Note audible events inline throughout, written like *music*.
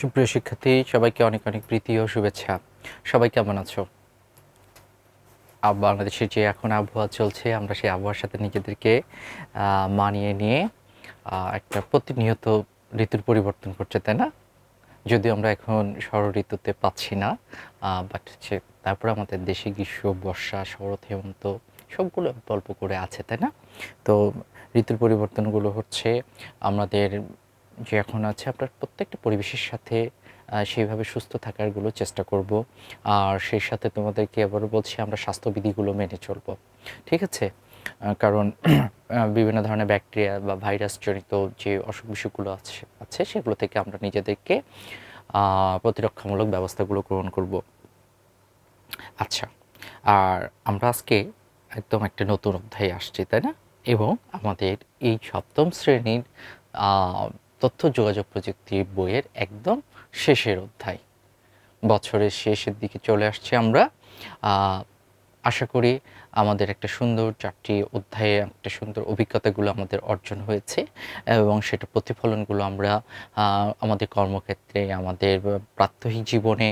সুপ্রিয় শিক্ষার্থী, সবাইকে অনেক অনেক প্রীতি ও শুভেচ্ছা। সবাই কেমন আছো? বাংলাদেশের যে এখন আবহাওয়া চলছে, আমরা সেই আবহাওয়ার সাথে নিজেদেরকে মানিয়ে নিয়ে একটা প্রতিনিয়ত ঋতুর পরিবর্তন করছে, তাই না? যদিও আমরা এখন ষড় ঋতুতে পাচ্ছি না বাট হচ্ছে তারপর আমাদের দেশে গ্রীষ্ম, বর্ষা, শরৎ, হেমন্ত, সবগুলো অল্প করে আছে, তাই না? তো ঋতুর পরিবর্তনগুলো হচ্ছে আমাদের যে এখন আছে, আপনার প্রত্যেকটা পরিবেশের সাথে সেইভাবে সুস্থ থাকারগুলো চেষ্টা করব। আর সেই সাথে তোমাদেরকে আবারও বলছি, আমরা স্বাস্থ্যবিধিগুলো মেনে চলবো। ঠিক আছে? কারণ *clears throat* বিভিন্ন ধরনের ব্যাকটেরিয়া বা ভাইরাস জনিত যে অসুখ বিসুখগুলো আছে আছে, সেগুলো থেকে আমরা নিজেদেরকে প্রতিরক্ষামূলক ব্যবস্থাগুলো গ্রহণ করব। আচ্ছা আর আমরা আজকে একদম একটা নতুন অধ্যায়ে আসছি, তাই না? এবং আমাদের এই সপ্তম শ্রেণির তথ্য যোগাযোগ প্রযুক্তি বইয়ের একদম শেষের অধ্যায়। বছরের শেষের দিকে চলে আসছি আমরা। আশা করি আমাদের একটা সুন্দর চারটি অধ্যায়ে একটা সুন্দর অভিজ্ঞতাগুলো আমাদের অর্জন হয়েছে এবং সেটা প্রতিফলনগুলো আমরা আমাদের কর্মক্ষেত্রে, আমাদের প্রাত্যহিক জীবনে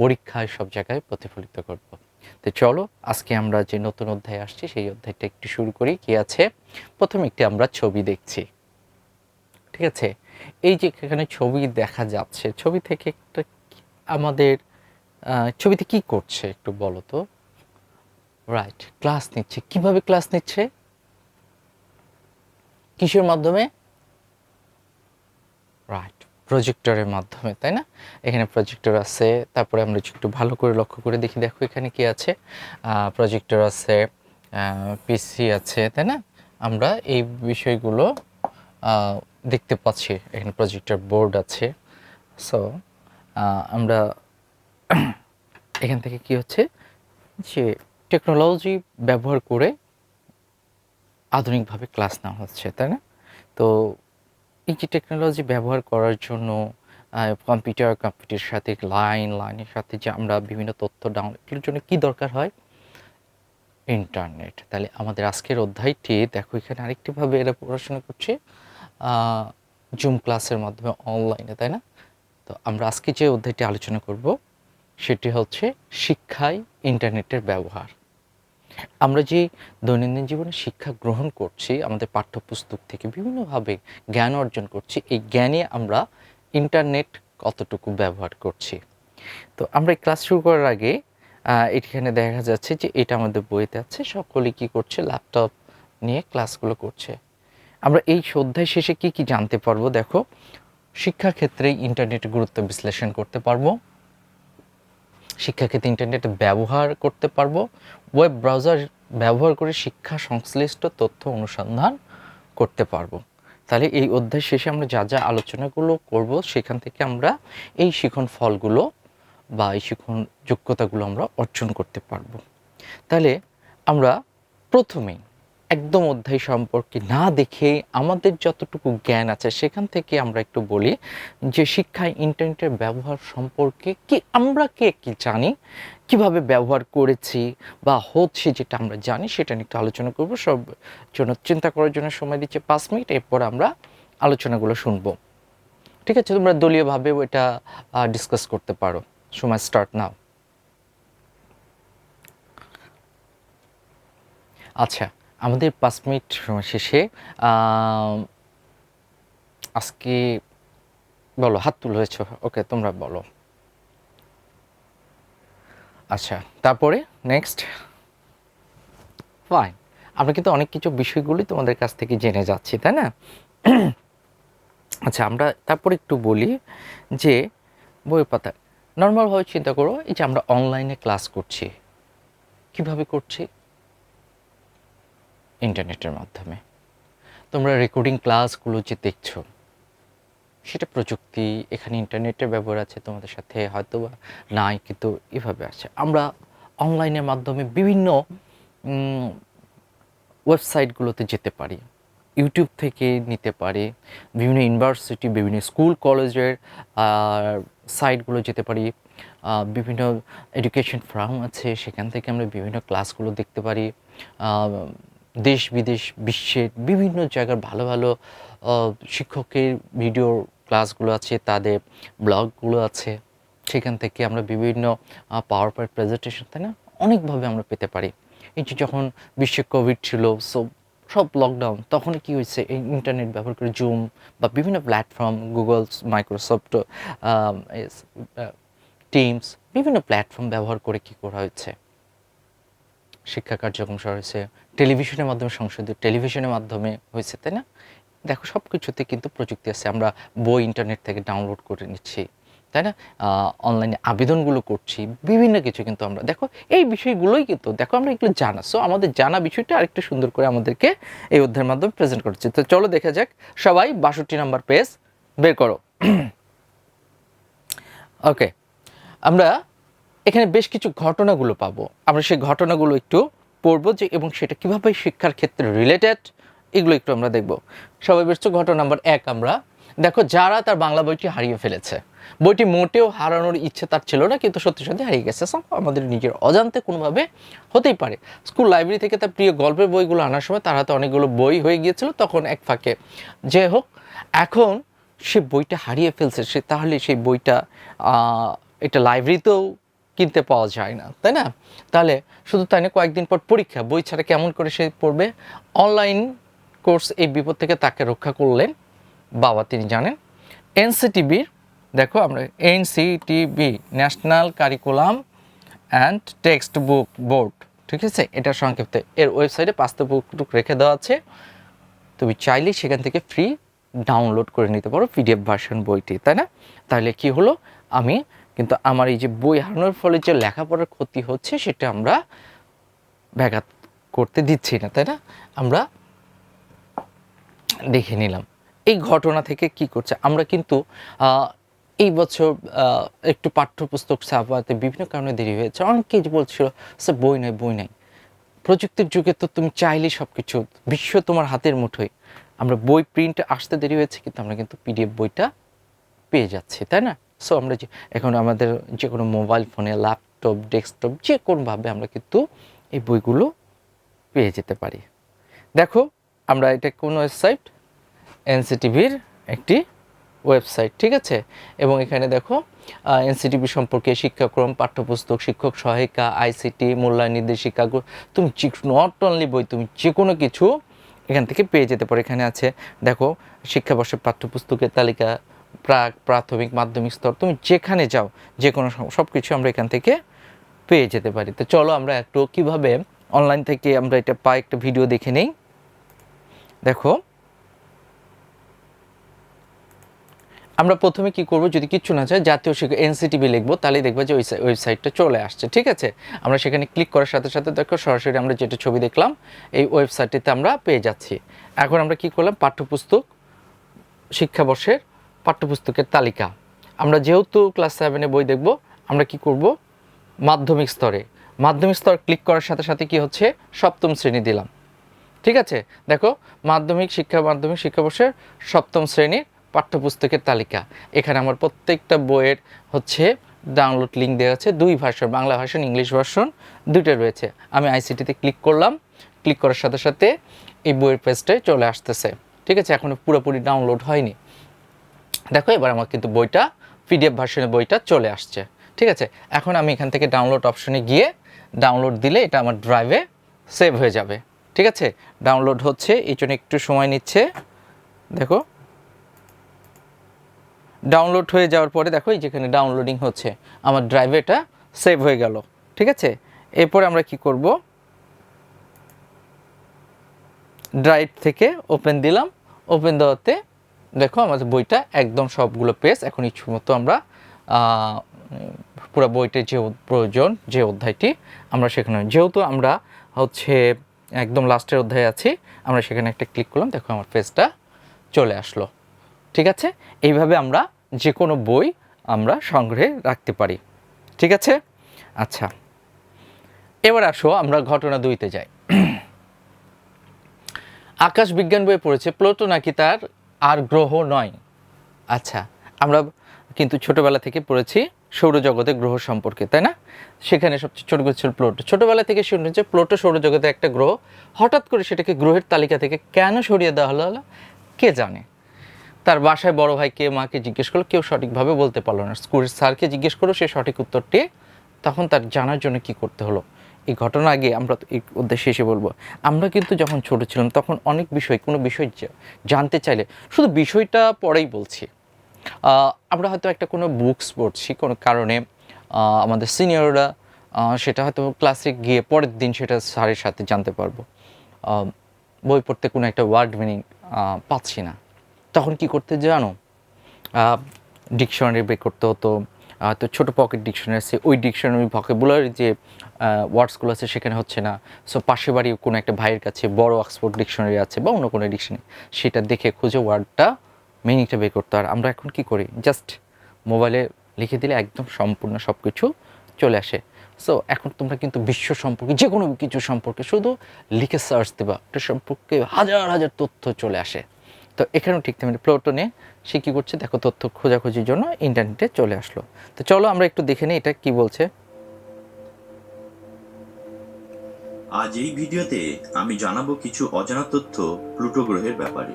পরীক্ষায় সব জায়গায় প্রতিফলিত করব। তো চলো, আজকে আমরা যে নতুন অধ্যায় আসছি, সেই অধ্যায়টা একটু শুরু করি। কি আছে? প্রথমে একটি আমরা ছবি দেখছি। ঠিক আছে? এই যে এখানে ছবি দেখা যাচ্ছে, ছবি থেকে একটা আমাদের ছবিতে কি করছে একটু বলো তো? রাইট ক্লাস নিচ্ছে। কীভাবে ক্লাস নিচ্ছে? কিসের মাধ্যমে? রাইট প্রজেক্টরের মাধ্যমে, তাই না? এখানে প্রজেক্টর আছে, তারপরে আমরা একটু ভালো করে লক্ষ্য করে দেখি, দেখো এখানে কি আছে? প্রজেক্টর আছে পিসি আছে, তাই না? আমরা এই বিষয়গুলো দেখতে পাচ্ছি, এখানে প্রজেক্টর বোর্ড আছে। সো আমরা *clears throat* এখান থেকে কি হচ্ছে? যে টেকনোলজি ব্যবহার করে আধুনিকভাবে ক্লাস নেওয়া হচ্ছে, তাই না? তো এই যে টেকনোলজি ব্যবহার করার জন্য কম্পিউটার কম্পিউটারের সাথে লাইন লাইনের সাথে যে আমরা বিভিন্ন তথ্য ডাউনলোড এগুলোর জন্য কি দরকার হয়? ইন্টারনেট তাহলে আমাদের আজকের অধ্যায়টি, দেখো এখানে আরেকটিভাবে এরা পড়াশোনা করছে। জুম ক্লাসের মাধ্যমে অনলাইনে তাই না? তো আমরা আজকে যে অধ্যায়টি আলোচনা করব, সেটি হচ্ছে শিক্ষায় ইন্টারনেটের ব্যবহার। আমরা যে দৈনন্দিন জীবনে শিক্ষা গ্রহণ করছি, আমাদের পাঠ্যপুস্তক থেকে বিভিন্নভাবে জ্ঞান অর্জন করছি, এই জ্ঞানে আমরা ইন্টারনেট কতটুকু ব্যবহার করছি? তো আমরা এই ক্লাস শুরু করার আগে এখানে দেখা যাচ্ছে যে এটা আমাদের বইতে আছে, সকলে কি করছে? ল্যাপটপ নিয়ে ক্লাসগুলো করছে। আমরা এই অধ্যায় শেষে কি কি জানতে পারব দেখো শিক্ষাক্ষেত্রে ইন্টারনেটের গুরুত্ব বিশ্লেষণ করতে পারব শিক্ষাক্ষেত্রে ইন্টারনেট ব্যবহার করতে পারব ওয়েব ব্রাউজার ব্যবহার করে শিক্ষা সংশ্লিষ্ট তথ্য অনুসন্ধান করতে পারব। তাহলে এই অধ্যায় শেষে আমরা যা যা আলোচনাগুলো করব, সেখান থেকে আমরা এই শিখন ফলগুলো বা এই শিখন যোগ্যতাগুলো আমরা অর্জন করতে পারব। তাহলে আমরা প্রথমেই একদম অধ্যায় সম্পর্কে না দেখে আমাদের যতটুকু জ্ঞান আছে, সেখান থেকে আমরা একটু বলি যে শিক্ষায় ইন্টারনেটের ব্যবহার সম্পর্কে কি আমরা কে কি জানি, কীভাবে ব্যবহার করেছি বা হচ্ছে যেটা আমরা জানি সেটা নিয়ে একটু আলোচনা করব। সব জন্য চিন্তা করার জন্য সময় দিচ্ছে পাঁচ মিনিট, এরপর আমরা আলোচনাগুলো শুনব। ঠিক আছে, তোমরা দলীয়ভাবেও এটা ডিসকাস করতে পারো। সময় স্টার্ট নাও আচ্ছা আমাদের পাঁচ মিনিট সময় শেষে আজকে বলো, হাত তুলে হয়েছ। ওকে, তোমরা বলো। আচ্ছা তারপরে নেক্সট ফাইন আমরা কিন্তু অনেক কিছু বিষয়গুলি তোমাদের কাছ থেকে জেনে যাচ্ছি, তাই না? আচ্ছা আমরা তারপরে একটু বলি যে, বইয়ের পাতা নর্মালভাবে চিন্তা করো, এই যে আমরা অনলাইনে ক্লাস করছি। কীভাবে করছি? ইন্টারনেটের মাধ্যমে। তোমরা রেকর্ডিং ক্লাসগুলো যে দেখছ, সেটা প্রযুক্তি, এখানে ইন্টারনেটের ব্যবহার আছে, তোমাদের সাথে হয়তো বা নাই, কিন্তু এভাবে আছে। আমরা অনলাইনের মাধ্যমে বিভিন্ন ওয়েবসাইটগুলোতে যেতে পারি ইউটিউব থেকে নিতে পারি, বিভিন্ন ইউনিভার্সিটি বিভিন্ন স্কুল কলেজের সাইটগুলো যেতে পারি বিভিন্ন এডুকেশন ফার্ম আছে, সেখান থেকে আমরা বিভিন্ন ক্লাসগুলো দেখতে পারি দেশ বিদেশ, বিশ্বের বিভিন্ন জায়গার ভালো ভালো শিক্ষকের ভিডিও ক্লাসগুলো আছে, তাদের ব্লগগুলো আছে। সেখান থেকে আমরা বিভিন্ন পাওয়ার পয়েন্ট প্রেজেন্টেশন তাই না? অনেকভাবে আমরা পেতে পারি। এই যে যখন বিশ্বে কোভিড ছিল, সো সব লকডাউন তখন কি হয়েছে? এই ইন্টারনেট ব্যবহার করে জুম বা বিভিন্ন প্ল্যাটফর্ম গুগল মাইক্রোসফট টিমস বিভিন্ন প্ল্যাটফর্ম ব্যবহার করে কি করা হয়েছে? শিক্ষা কার্যক্রম শুরু টেলিভিশনের মাধ্যমে সংসদীয় টেলিভিশনের মাধ্যমে হয়েছে, তাই না? দেখো সব কিছুতে কিন্তু প্রযুক্তি আছে। আমরা বই ইন্টারনেট থেকে ডাউনলোড করে নিচ্ছি, তাই না? অনলাইনে আবেদনগুলো করছি, বিভিন্ন কিছু কিন্তু আমরা। দেখো, এই বিষয়গুলোই কিন্তু, দেখো, আমরা এগুলো জানা। সো আমাদের জানা বিষয়টা আরেকটু সুন্দর করে আমাদেরকে এই অধ্যায়ের মাধ্যমে প্রেজেন্ট করছি তো চলো, দেখা যাক। সবাই বাষট্টি নাম্বার পেজ বের করো। *clears throat* ওকে আমরা এখানে বেশ কিছু ঘটনাগুলো পাবো। আমরা সেই ঘটনাগুলো একটু পড়ব যে এবং সেটা কীভাবে শিক্ষার ক্ষেত্রে রিলেটেড এগুলো একটু আমরা দেখব। সবাই বেশ ঘটনা নাম্বার এক আমরা। দেখো, যারা তার বাংলা বইটি হারিয়ে ফেলেছে, বইটি মোটেও হারানোর ইচ্ছে তার ছিল না, কিন্তু সত্যি সত্যি হারিয়ে গেছে। আমাদের নিজের অজান্তে কোনোভাবে হতেই পারে। স্কুল লাইব্রেরি থেকে তার প্রিয় গল্পের বইগুলো আনার সময় তার হাতে অনেকগুলো বই হয়ে গিয়েছিল, তখন এক ফাঁকে। যে হোক, এখন সে বইটা হারিয়ে ফেলছে, সে তাহলে সেই বইটা এটা লাইব্রেরিতেও কিনতে পাওয়া যায় না, তাই না? তাহলে শুধু তাই না, কয়েকদিন পর পরীক্ষা, বই ছাড়া কেমন করে সে পড়বে? অনলাইন কোর্স এই বিপদ থেকে তাকে রক্ষা করলেন বাবা, তিনি জানেন। এনসিটিভির দেখো আমরা NCTB national curriculum and textbook board ঠিক আছে? এটা সংক্ষিপ্ত এর ওয়েবসাইটে বাস্তবটুক রেখে দেওয়া আছে। তুমি চাইলে সেখান থেকে ফ্রি ডাউনলোড করে নিতে পারো পিডিএফ ভার্সন বইটি, তাই না? তাহলে কি হলো? আমি কিন্তু আমার এই যে বই হারানোর ফলে যে লেখাপড়ার ক্ষতি হচ্ছে, সেটা আমরা ব্যাঘাত করতে দিচ্ছি না, তাই না? আমরা দেখে নিলাম। এই ঘটনা থেকে কি করছে? আমরা কিন্তু এই বছর একটু পাঠ্যপুস্তক ছাপাতে বিভিন্ন কারণে দেরি হয়েছে। অনেকেই যে বলছিল, স্যার, বই নাই বই নাই। প্রযুক্তির যুগে তো তুমি চাইলেই সব কিছু বিশ্ব তোমার হাতের মুঠোয়। আমরা বই প্রিন্ট আসতে দেরি হয়েছে, কিন্তু আমরা কিন্তু পিডিএফ বইটা পেয়ে যাচ্ছি, তাই না? সো আমরা যে এখন আমাদের যে কোনো মোবাইল ফোনে ল্যাপটপ ডেস্কটপ যে কোনোভাবে আমরা কিন্তু এই বইগুলো পেয়ে যেতে পারি। দেখো, আমরা এটা কোন ওয়েবসাইট এনসিটিভির একটি ওয়েবসাইট ঠিক আছে? এবং এখানে দেখো এনসিটিভি সম্পর্কে শিক্ষাক্রম, পাঠ্যপুস্তক, শিক্ষক সহায়িকা, আইসিটি, মূল্যায়ন নির্দেশিকা তুমি নট অনলি বই, তুমি যে কোনো কিছু এখান থেকে পেয়ে যেতে পারো। এখানে আছে, দেখো শিক্ষাবর্ষের পাঠ্যপুস্তকের তালিকা প্রাক, প্রাথমিক, মাধ্যমিক স্তর, তুমি যেখানে যাও, যে কোনো সব কিছু আমরা এখান থেকে পেয়ে যেতে পারি। তো চলো আমরা একটু কীভাবে অনলাইন থেকে আমরা এটা পাই, একটা ভিডিও দেখে নেই। দেখো। আমরা প্রথমে কি করব, যদি কিচ্ছু না চাই জাতীয় শিক্ষা এনসিটিভি লিখব তাহলে দেখব যে ওই ওয়েবসাইটটা চলে আসছে, ঠিক আছে? আমরা সেখানে ক্লিক করার সাথে সাথে দেখো, সরাসরি আমরা যেটা ছবি দেখলাম, এই ওয়েবসাইটটিতে আমরা পেয়ে যাচ্ছি। এখন আমরা কি করলাম, পাঠ্যপুস্তক শিক্ষাবর্ষের পাঠ্যপুস্তকের তালিকা। আমরা যেহেতু ক্লাস সেভেনে বই দেখব, আমরা কি করব? মাধ্যমিক স্তরে। মাধ্যমিক স্তর ক্লিক করার সাথে সাথে কি হচ্ছে? সপ্তম শ্রেণি দিলাম। ঠিক আছে? দেখো, মাধ্যমিক শিক্ষা, মাধ্যমিক শিক্ষাবর্ষের সপ্তম শ্রেণির পাঠ্যপুস্তকের তালিকা। এখানে আমার প্রত্যেকটা বইয়ের হচ্ছে ডাউনলোড লিঙ্ক দেওয়া আছে। দুই version Bangla version English version দুটো রয়েছে। আমি আইসিটিতে ক্লিক করলাম। ক্লিক করার সাথে সাথে এই বইয়ের পেজটায় চলে আসতেছে। ঠিক আছে? এখনও পুরোপুরি ডাউনলোড হয়নি। দেখো, এবার আমার কিন্তু বইটা পিডিএফ ভার্সনের বইটা চলে আসছে। ঠিক আছে? এখন আমি এখান থেকে ডাউনলোড অপশনে গিয়ে ডাউনলোড দিলে এটা আমার ড্রাইভে সেভ হয়ে যাবে। ঠিক আছে? ডাউনলোড হচ্ছে এই জন্য একটু সময় নিচ্ছে। দেখো? ডাউনলোড হয়ে যাওয়ার পরে দেখো, এই যেখানে ডাউনলোডিং হচ্ছে, আমার ড্রাইভে এটা সেভ হয়ে গেল। ঠিক আছে? এরপরে আমরা কি করব? ড্রাইভ থেকে ওপেন দিলাম। ওপেন দেওয়াতে দেখো, আমাদের বইটা একদম সবগুলো পেজ, এখন ইচ্ছু মতো আমরা পুরো বইটির যে প্রয়োজন, যে অধ্যায়টি, আমরা সেখানে, যেহেতু আমরা হচ্ছে একদম লাস্টের অধ্যায়ে আছি, আমরা সেখানে একটা ক্লিক করলাম, দেখো আমার পেজটা চলে আসলো। ঠিক আছে? এইভাবে আমরা যে কোনো বই আমরা সংগ্রহে রাখতে পারি। ঠিক আছে? আচ্ছা। এবার আসো, আমরা ঘটনা দুইতে যাই। আকাশ বিজ্ঞান বই পড়েছে, প্লোটো নাকি তার আর গ্রহ নয়। আচ্ছা আমরা কিন্তু ছোটবেলা থেকে পড়েছি সৌরজগতে গ্রহ সম্পর্কে, তাই না? সেখানে সবচেয়ে ছোট ছিল প্লুটো। ছোটবেলা থেকে শুনেছে প্লোটো সৌরজগতে একটা গ্রহ, হঠাৎ করে সেটাকে গ্রহের তালিকা থেকে কেন সরিয়ে দেওয়া হলো হলো? কে জানে? তার বাসায় বড় ভাইকে মাকে জিজ্ঞেস করল, কেউ সঠিকভাবে বলতে পারল না। স্কুলের স্যারকে জিজ্ঞেস করল, সে সঠিক উত্তরটি। তখন তার জানার জন্য কি করতে হলো? এই ঘটনা আগে আমরা এই উদ্দেশ্যে এসে বলব। আমরা কিন্তু যখন ছোট ছিলাম, তখন অনেক বিষয়, কোনো বিষয় জানতে চাইলে, শুধু বিষয়টা পরেই বলছি। আমরা হয়তো একটা কোনো বুকস পড়ছি, কোনো কারণে আমাদের সিনিয়ররা সেটা হয়তো ক্লাসে গিয়ে পরের দিন সেটা স্যারের সাথে জানতে পারব। বই পড়তে কোনো একটা ওয়ার্ড মিনিং পাচ্ছি না। তখন কি করতে জানো? ডিকশনারি বের করতে হতো তো ছোটো পকেট ডিকশনারি আছে। ওই ডিকশনারি ভকেবুলারি যে ওয়ার্ডসগুলো আছে সেখানে হচ্ছে না। সো পাশে বাড়ি কোনো একটা ভাইয়ের কাছে বড় অক্সফোর্ড ডিকশনারি আছে বা অন্য কোনো ডিকশনারি সেটা দেখে খুঁজে ওয়ার্ডটা মিনিংটা বের করতে আর আমরা এখন কি করি? জাস্ট মোবাইলে লিখে দিলে একদম সম্পূর্ণ সব কিছু চলে আসে। সো এখন তোমরা কিন্তু বিশ্ব সম্পর্কে যে কোনো কিছু সম্পর্কে শুধু লিখে সার্চ দেবা। ওটা সম্পর্কে হাজার হাজার তথ্য চলে আসে। তো এখানেও ঠিক তেমনি প্লোটনে সে কী করছে? দেখো তথ্য খোঁজাখুঁজির জন্য ইন্টারনেটে চলে আসলো। তো চলো আমরা একটু দেখে নিই এটা কি বলছে। আজ এই ভিডিওতে আমি জানাব কিছু অজানা তথ্য প্লুটো গ্রহের ব্যাপারে।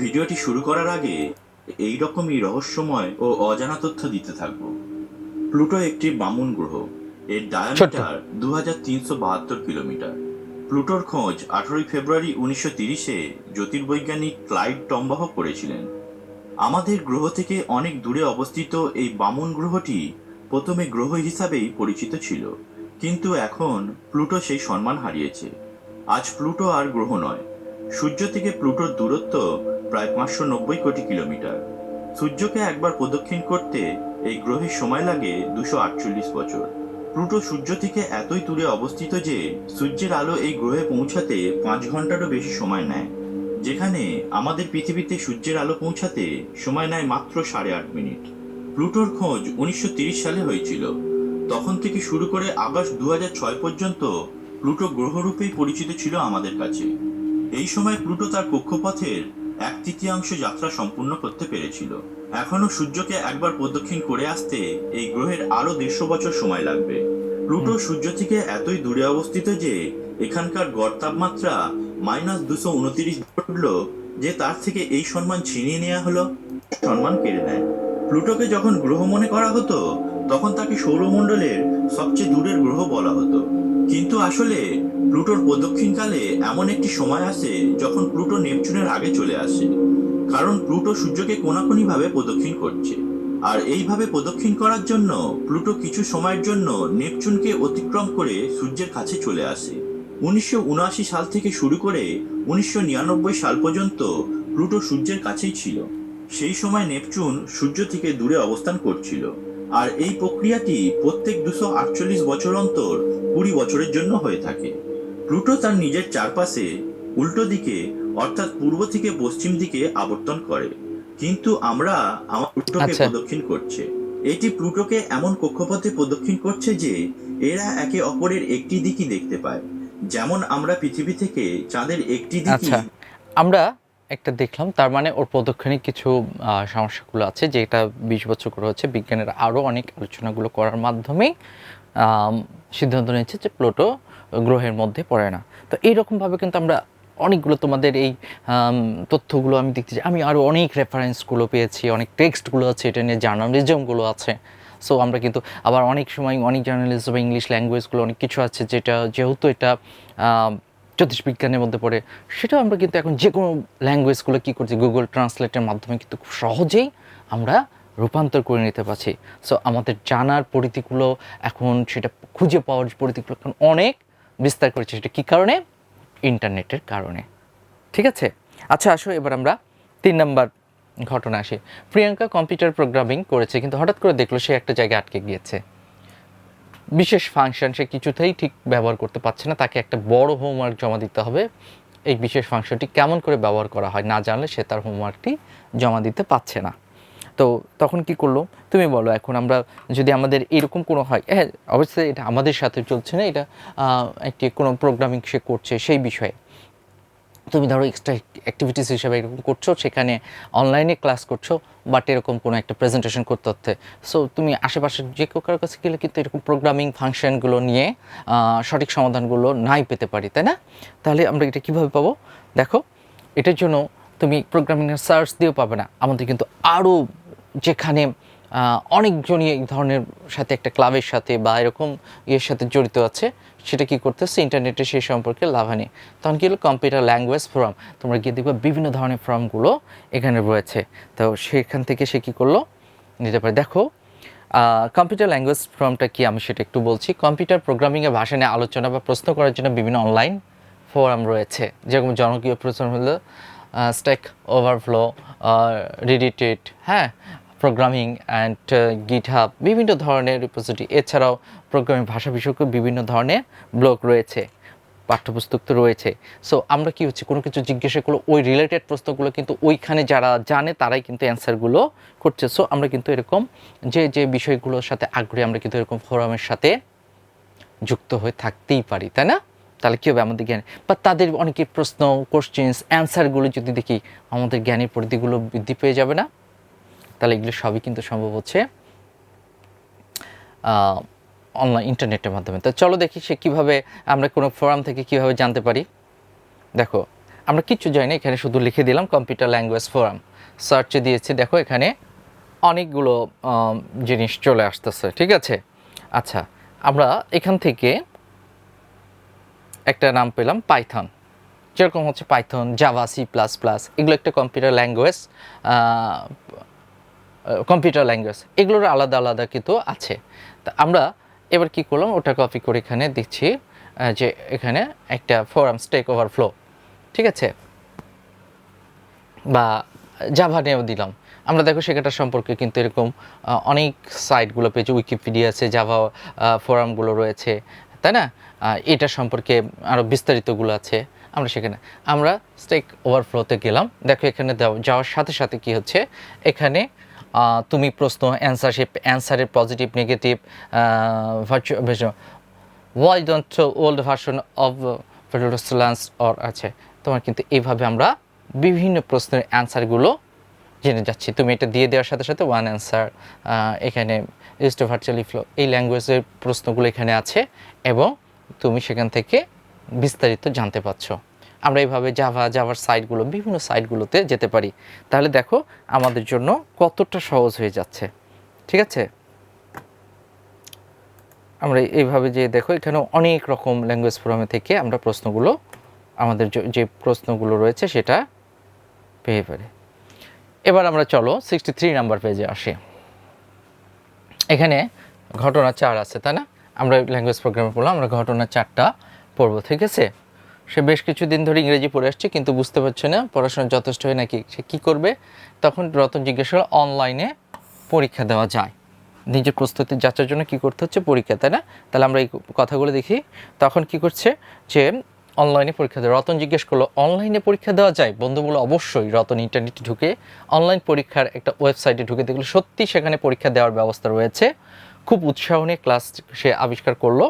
ভিডিওটি শুরু করার আগে এই রকমই রহস্যময় ও অজানা তথ্য দিতে থাকব। প্লুটো একটি বামুন গ্রহ। এর ডায়ামিটার দু বাহাত্তর কিলোমিটার। প্লুটোর খোঁজ আঠারোই ফেব্রুয়ারি উনিশশো তিরিশে জ্যোতির্বৈজ্ঞানিক ক্লাইড টম্বাহ করেছিলেন। আমাদের গ্রহ থেকে অনেক দূরে অবস্থিত এই বামন গ্রহটি প্রথমে গ্রহ হিসাবেই পরিচিত ছিল, কিন্তু এখন প্লুটো সেই সম্মান হারিয়েছে। আজ প্লুটো আর গ্রহ নয়। সূর্য থেকে প্লুটোর দূরত্ব প্রায় পাঁচশো নব্বই কোটি কিলোমিটার। সূর্যকে একবার প্রদক্ষিণ করতে এই গ্রহের সময় লাগে দুশো আটচল্লিশ বছর। প্লুটো সূর্য থেকে এতই দূরে অবস্থিত যে সূর্যের আলো এই গ্রহে পৌঁছাতে পাঁচ ঘন্টারও বেশি সময় নেয়, যেখানে আমাদের পৃথিবীতে সূর্যের আলো পৌঁছাতে সময় নেয় মাত্র সাড়ে আট মিনিট। প্লুটোর খোঁজ উনিশশো সালে হয়েছিল। তখন থেকে শুরু করে আগস্ট দু হাজার ছয় পর্যন্ত প্লুটো গ্রহরূপেই পরিচিত ছিল আমাদের কাছে। এই সময় প্লুটো তার কক্ষপথের এক তৃতীয়াংশ যাত্রা সম্পূর্ণ করতে পেরেছিল। এখনও সূর্যকে একবার প্রদক্ষিণ করে আসতে এই গ্রহের আরও দেড়শো বছর সময় লাগবে। প্লুটো সূর্য থেকে এতই দূরে অবস্থিত যে এখানকার গড় তাপমাত্রা মাইনাস দুশো উনত্রিশ ঘটলো যে তার থেকে এই সম্মান ছিনিয়ে নেওয়া হলো সম্মান কেড়ে নেয়। প্লুটোকে যখন গ্রহ মনে করা হতো তখন তাকে সৌরমণ্ডলের সবচেয়ে দূরের গ্রহ বলা হতো। কিন্তু আসলে প্লুটোর প্রদক্ষিণকালে এমন একটি সময় আসে যখন প্লুটো নেপচুনের আগে চলে আসে। কারণ প্লুটো সূর্যকে কোনাকুনি ভাবে প্রদক্ষিণ করছে। আর এইভাবে প্রদক্ষিণ করার জন্য প্লুটো কিছু সময়ের জন্য নেপচুনকে অতিক্রম করে সূর্যের কাছে চলে আসে। উনিশশো উনআশি সাল থেকে শুরু করে উনিশশো নিরানব্বই সাল পর্যন্ত প্লুটো সূর্যের কাছেই ছিল। সেই সময় নেপচুন সূর্য থেকে দূরে অবস্থান করছিল। আর এই প্রক্রিয়াটি প্রত্যেক দুশো আটচল্লিশ বছর অন্তর কুড়ি বছরের জন্য হয়ে থাকে। প্লুটো তার নিজের চারপাশে উল্টো দিকে অর্থাৎ পূর্ব থেকে পশ্চিম দিকে আবর্তন করে। কিন্তু আমরা আমার প্লুটোকে আচ্ছা। প্রদক্ষিণ করছে। এটি প্লুটোকে এমন কক্ষপথে প্রদক্ষিণ করছে যে এরা একে অপরের একটি দিকই দেখতে পায়। যেমন আমরা পৃথিবী থেকে চাঁদের একটি দিকই আচ্ছা। আমরা একটা দেখলাম তার মানে ওর প্রদক্ষিণে কিছু সমস্যাগুলো আছে যেটা বিশ বছর করে হচ্ছে। বিজ্ঞানের আরও অনেক আলোচনাগুলো করার মাধ্যমে সিদ্ধান্ত নিয়েছে যে প্লুটো গ্রহের মধ্যে পড়ে না। তো এইরকমভাবে কিন্তু আমরা অনেকগুলো তোমাদের এই তথ্যগুলো আমি দেখতেছি আমি আরও অনেক রেফারেন্সগুলো পেয়েছি, অনেক টেক্সটগুলো আছে, এটা নিয়ে জার্নালিজমগুলো আছে। সো আমরা কিন্তু আবার অনেক সময় অনেক জার্নালিজম বা ইংলিশ ল্যাঙ্গুয়েজগুলো অনেক কিছু আছে যেটা যেহেতু এটা জ্যোতিষবিজ্ঞানের মধ্যে পড়ে, সেটাও আমরা কিন্তু এখন যে কোনো ল্যাঙ্গুয়েজগুলো কী করছি গুগল ট্রান্সলেটের মাধ্যমে কিন্তু খুব সহজেই আমরা রূপান্তর করে নিতে পারছি। সো আমাদের জানার পরিধিগুলো এখন সেটা খুঁজে পাওয়ার পরিধিগুলো এখন অনেক বিস্তার করেছে। সেটা কী কারণে? ইন্টারনেটের কারণে। ঠিক আছে? আচ্ছা আসো, এবার আমরা তিন নাম্বার ঘটনা আসি। প্রিয়াঙ্কা কম্পিউটার প্রোগ্রামিং করেছে, কিন্তু হঠাৎ করে দেখল সে একটা জায়গায় আটকে গিয়েছে। বিশেষ ফাংশন সে কিছুতেই ঠিক ব্যবহার করতে পারছে না, তাকে একটা বড় হোমওয়ার্ক জমা দিতে হবে। এই বিশেষ ফাংশনটি কেমন করে ব্যবহার করা হয় না জানলে সে তার হোমওয়ার্কটি জমা দিতে পারছে না। তো তখন কি করল? তুমি বলো, এখন আমরা যদি আমাদের এরকম কোনো হয় হ্যাঁ অবশ্যই এটা আমাদের সাথে চলছে না, এটা একটি কোনো প্রোগ্রামিং সে করছে সেই বিষয়ে। তুমি ধরো এক্সট্রা অ্যাক্টিভিটিস হিসাবে এরকম করছ, সেখানে অনলাইনে ক্লাস করছ বাট এরকম কোনো একটা প্রেজেন্টেশন করতে হচ্ছে। সো তুমি আশেপাশে যে কেউ কারোর কাছে গেলে কিন্তু এরকম প্রোগ্রামিং ফাংশনগুলো নিয়ে সঠিক সমাধানগুলো নাই পেতে পারি, তাই না? তাহলে আমরা এটা কীভাবে পাবো? দেখো, এটার জন্য তুমি প্রোগ্রামিংয়ের সার্চ দিয়েও পাবে না। আমাদের কিন্তু আরও যেখানে অনেকজনই এই ধরনের সাথে একটা ক্লাবের সাথে বা এরকম ইয়ের সাথে জড়িত আছে। সেটা কি করতেছে? ইন্টারনেটে সেই সম্পর্কে লাভানি তখন কি হলো কম্পিউটার ল্যাঙ্গুয়েজ ফর্ম, তোমরা গিয়ে দেখবে বিভিন্ন ধরনের ফর্মগুলো এখানে রয়েছে। তো সেখান থেকে সে কী করল? নিতে পারে। দেখো কম্পিউটার ল্যাঙ্গুয়েজ ফর্মটা কি? আমি সেটা একটু বলছি। কম্পিউটার প্রোগ্রামিংয়ের ভাষা নিয়ে আলোচনা বা প্রশ্ন করার জন্য বিভিন্ন অনলাইন ফোরাম রয়েছে। যেরকম জনপ্রিয় প্রশ্ন হলো স্টেক ওভারফ্লো রিডিটেড হ্যাঁ প্রোগ্রামিং অ্যান্ড গিট হাব বিভিন্ন ধরনের রিপোজিটরি এছাড়াও প্রোগ্রামিং ভাষা বিষয়ক বিভিন্ন ধরনের ব্লগ রয়েছে, পাঠ্যপুস্তক তো রয়েছে। সো আমরা কি হচ্ছে, কোনো কিছু জিজ্ঞাসা করলে ওই রিলেটেড প্রশ্নগুলো কিন্তু ওইখানে যারা জানে, তারাই কিন্তু অ্যান্সারগুলো করছে। সো আমরা কিন্তু এরকম যে যে বিষয়গুলোর সাথে আগ্রহী, আমরা কিন্তু এরকম ফোরামের সাথে যুক্ত হয়ে থাকতেই পারি, তাই না? তাহলে কী হবে আমাদের জ্ঞান? বা তাদের অনেকের প্রশ্ন কোশ্চেন্স অ্যান্সারগুলো যদি দেখি, আমাদের জ্ঞানের পরিধিগুলো বৃদ্ধি পেয়ে যাবে না? তাহলে এগুলো সবই কিন্তু সম্ভব হচ্ছে অনলাইন ইন্টারনেটের মাধ্যমে। তো চলো দেখি সে কীভাবে, আমরা কোনো ফোরাম থেকে কীভাবে জানতে পারি। দেখো, আমরা কিচ্ছু জানি এখানে শুধু লিখে দিলাম কম্পিউটার ল্যাঙ্গুয়েজ ফোরাম সার্চে দিয়েছি, দেখো এখানে অনেকগুলো জিনিস চলে আসতেছে, ঠিক আছে? আচ্ছা আমরা এখান থেকে একটা নাম পেলাম পাইথন যেরকম হচ্ছে Python Java C plus plus এগুলো একটা কম্পিউটার ল্যাঙ্গুয়েজ কম্পিউটার ল্যাঙ্গুয়েজ এগুলোর আলাদা আলাদা কিন্তু আছে। তা আমরা এবার কি করলাম, ওটা কপি করে এখানে দিচ্ছি যে এখানে একটা ফোরাম স্টেক ওভারফ্লো ঠিক আছে? বা জাভা নিয়েও দিলাম। আমরা দেখো সেখানটা সম্পর্কে কিন্তু এরকম অনেক সাইটগুলো পেয়েছি উইকিপিডিয়া আছে জাভা ফোরামগুলো রয়েছে। তাই না? এটা সম্পর্কে আরও বিস্তারিতগুলো আছে আমরা সেখানে। আমরা স্টেক ওভারফ্লোতে গেলাম। দেখো এখানে যাওয়ার সাথে সাথে কি হচ্ছে? এখানে তুমি প্রশ্ন অ্যান্সার সে অ্যান্সারের positive negative virtual why don't old version of federation or আছে। তোমার কিন্তু এইভাবে আমরা বিভিন্ন প্রশ্নের অ্যান্সারগুলো জেনে যাচ্ছি। তুমি এটা দিয়ে দেওয়ার সাথে সাথে ওয়ান অ্যান্সার এখানে ইস্ট ভার্চুয়ালি ফ্লো এই ল্যাঙ্গুয়েজের প্রশ্নগুলো এখানে আছে এবং তুমি সেখান থেকে বিস্তারিত জানতে পারছ। আমরা এইভাবে জাভা জাভার সাইটগুলো বিভিন্ন সাইটগুলোতে যেতে পারি। তাহলে দেখো, আমাদের জন্য কতটা সহজ হয়ে যাচ্ছে। ঠিক আছে? আমরা এইভাবে যে দেখো এখানে অনেক রকম ল্যাঙ্গুয়েজ ফোরামে থেকে আমরা প্রশ্নগুলো, আমাদের যে প্রশ্নগুলো রয়েছে সেটা পেয়ে পারি। এবার আমরা চলো সিক্সটি থ্রি নাম্বার পেজে আসি। এখানে ঘটনা চার আছে, তাই না? আমরা ল্যাঙ্গুয়েজ প্রোগ্রামে পড়লাম, আমরা ঘটনা চারটা পড়ব, ঠিক আছে? সে বেশ কিছুদিন ধরে ইংরেজি পড়ে আসছে, কিন্তু বুঝতে পারছে না, পড়াশোনা যথেষ্ট হয় নাকি, সে কী করবে? তখন রতন জিজ্ঞেস করল অনলাইনে পরীক্ষা দেওয়া যায়? নিজের প্রস্তুতি যাচার জন্য কি করতে হচ্ছে? পরীক্ষা, তাই না? তাহলে আমরা এই কথাগুলো দেখি। তখন কি করছে? যে অনলাইনে পরীক্ষা দেওয়া। রতন জিজ্ঞেস করল, অনলাইনে পরীক্ষা দেওয়া যায়? বন্ধুগুলো অবশ্যই, রতন ইন্টারনেটে ঢুকে অনলাইন পরীক্ষার একটা ওয়েবসাইটে ঢুকে দেখল, সত্যি সেখানে পরীক্ষা দেওয়ার ব্যবস্থা রয়েছে। খুব উৎসাহ নিয়ে ক্লাস সে আবিষ্কার করল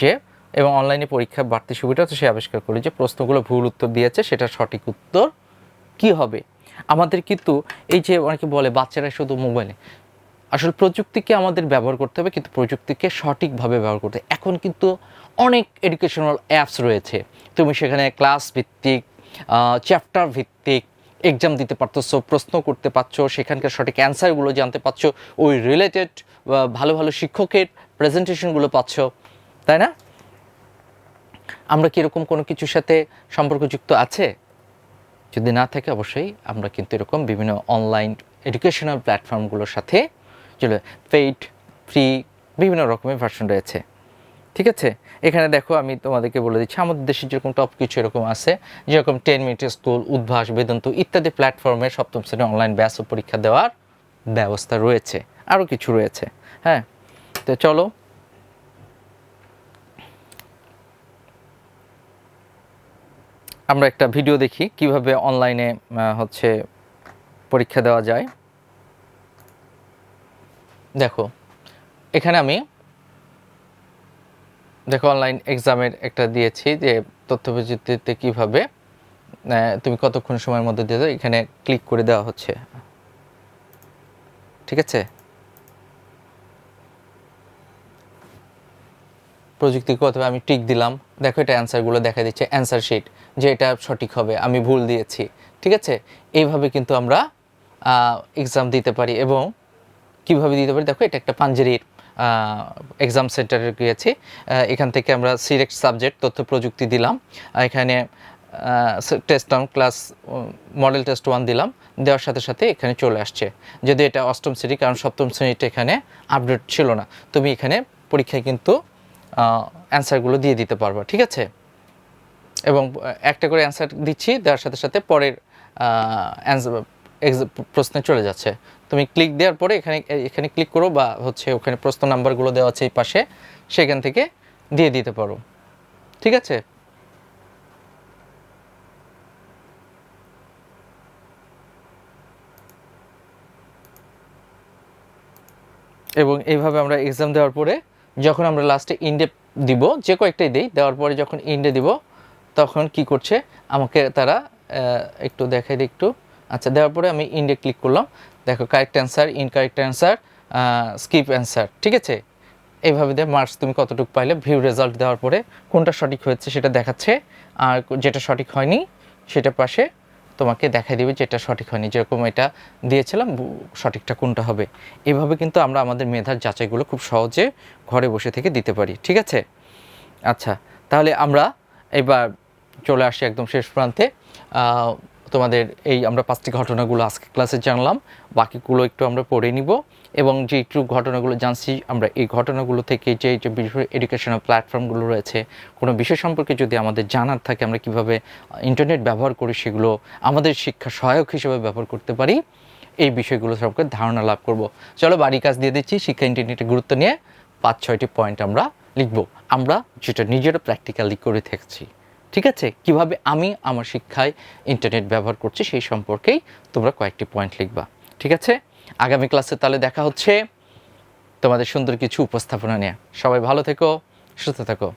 যে, এবং অনলাইনে পরীক্ষা বাড়তি সুবিধা সে আবিষ্কার করল যে, প্রশ্নগুলো ভুল উত্তর দিয়েছে, সেটা সঠিক উত্তর কি হবে? আমাদের কিন্তু এই যে অনেকে বলে, বাচ্চারা শুধু মোবাইলে আসলে প্রযুক্তিকে আমাদের ব্যবহার করতে হবে, কিন্তু প্রযুক্তিকে সঠিকভাবে ব্যবহার করতে। এখন কিন্তু অনেক এডুকেশনাল অ্যাপস রয়েছে। তুমি সেখানে ক্লাস ভিত্তিক চ্যাপ্টার ভিত্তিক এক্সাম দিতে পারতেছো, প্রশ্ন করতে পারছ, সেখানকার সঠিক অ্যান্সারগুলো জানতে পারছ, ওই রিলেটেড ভালো ভালো শিক্ষকের প্রেজেন্টেশনগুলো পাচ্ছ, তাই না? আমরা কি এরকম কোনো কিছুর সাথে সম্পর্কযুক্ত আছে? যদি না থাকে অবশ্যই আমরা কিন্তু এরকম বিভিন্ন অনলাইন এডুকেশনাল প্ল্যাটফর্মগুলোর সাথে পেইড ফ্রি বিভিন্ন রকমের ভার্সন রয়েছে। ঠিক আছে? এখানে দেখো আমি তোমাদেরকে বলে দিচ্ছি, আমাদের দেশে যেরকম টপ কিছু এরকম আছে, যেরকম টেন মিনিটের স্কুল উদ্ভাস, বেদন্ত ইত্যাদি প্ল্যাটফর্মে সপ্তম শ্রেণি অনলাইন ব্যাস ও পরীক্ষা দেওয়ার ব্যবস্থা রয়েছে আরও কিছু রয়েছে হ্যাঁ? তো চলো। আমরা একটা ভিডিও দেখি, কীভাবে অনলাইনে হচ্ছে পরীক্ষা দেওয়া যায়। দেখো, এখানে আমি দেখো অনলাইন এক্সামের একটা দিয়েছি যে তথ্য প্রযুক্তিতে কীভাবে তুমি কতক্ষণ সময়ের মধ্যে দিয়ে এখানে ক্লিক করে দেওয়া হচ্ছে। ঠিক আছে? প্রযুক্তিগতভাবে আমি টিক দিলাম। দেখো, এটা অ্যান্সারগুলো দেখা দিচ্ছে অ্যান্সার শিট যে এটা সঠিক হবে, আমি ভুল দিয়েছি। ঠিক আছে? এইভাবে কিন্তু আমরা এক্সাম দিতে পারি এবং কীভাবে দিতে পারি? দেখো, এটা একটা পাঞ্জেরির এক্সাম সেন্টারে গিয়েছি। এখান থেকে আমরা সিলেক্ট সাবজেক্ট তথ্য প্রযুক্তি দিলাম। এখানে test on class model test one দিলাম। দেওয়ার সাথে সাথে এখানে চলে আসছে। যদি এটা অষ্টম শ্রেণি, কারণ সপ্তম শ্রেণীতে এখানে আপডেট ছিল না। তুমি এখানে পরীক্ষায় কিন্তু অ্যান্সারগুলো দিয়ে দিতে পারবা, ঠিক আছে? এবং একটা করে অ্যান্সার দিচ্ছি, দেওয়ার সাথে সাথে পরের প্রশ্নে চলে যাচ্ছে। তুমি ক্লিক দেওয়ার পরে এখানে এখানে ক্লিক করো বা হচ্ছে ওখানে প্রশ্ন নাম্বারগুলো দেওয়া আছে এই পাশে, সেখান থেকে দিয়ে দিতে পারো। ঠিক আছে? এবং এইভাবে আমরা এক্সাম দেওয়ার পরে যখন আমরা লাস্টে ইন্ডে দিব, যে কয়েকটাই দিই, দেওয়ার পরে যখন ইন্ডে দিব, তখন কি করছে? আমাকে তারা একটু দেখাই দিই একটু। আচ্ছা দেওয়ার পরে আমি ইন্ডে ক্লিক করলাম। দেখো correct answer incorrect answer skip answer ঠিক আছে? এইভাবে দিয়ে মার্কস তুমি কতটুকু পাইলে ভিউ রেজাল্ট দেওয়ার পরে কোনটা সঠিক হয়েছে সেটা দেখাচ্ছে, আর যেটা সঠিক হয়নি সেটা পাশে তোমাকে দেখাই দিবে যেটা সঠিক হয়নি, যেরকম এটা দিয়েছিলাম সঠিকটা কোনটা হবে। এভাবে কিন্তু আমরা আমাদের মেধার যাচাইগুলো খুব সহজে ঘরে বসে থেকে দিতে পারি, ঠিক আছে? আচ্ছা তাহলে আমরা এবার চলে আসি একদম শেষ প্রান্তে। তোমাদের এই আমরা পাঁচটি ঘটনাগুলো আজকে ক্লাসে জানলাম। বাকিগুলো একটু আমরা পড়ে নিব এবং যে একটু ঘটনাগুলো জানছি, আমরা এই ঘটনাগুলো থেকে যে যে বিষয় এডুকেশনাল প্ল্যাটফর্মগুলো রয়েছে, কোনো বিষয় সম্পর্কে যদি আমাদের জানার থাকে, আমরা কীভাবে ইন্টারনেট ব্যবহার করি সেগুলো আমাদের শিক্ষা সহায়ক হিসেবে ব্যবহার করতে পারি, এই বিষয়গুলো সম্পর্কে ধারণা লাভ করব। চলো বাড়ি কাজ দিয়ে দিচ্ছি, শিক্ষা ইন্টারনেটের গুরুত্ব নিয়ে পাঁচ ছয়টি পয়েন্ট আমরা লিখব। আমরা যেটা নিজেরা প্র্যাকটিক্যালি করে থাকছি। ঠিক আছে? কীভাবে আমি আমার শিক্ষায় ইন্টারনেট ব্যবহার করছি সেই সম্পর্কেই তোমরা কয়েকটি পয়েন্ট লিখবা। ঠিক আছে? আগামী ক্লাসে তাহলে দেখা হচ্ছে তোমাদের সুন্দর কিছু উপস্থাপনা নিয়ে। সবাই ভালো থেকো, সুস্থ থেকো।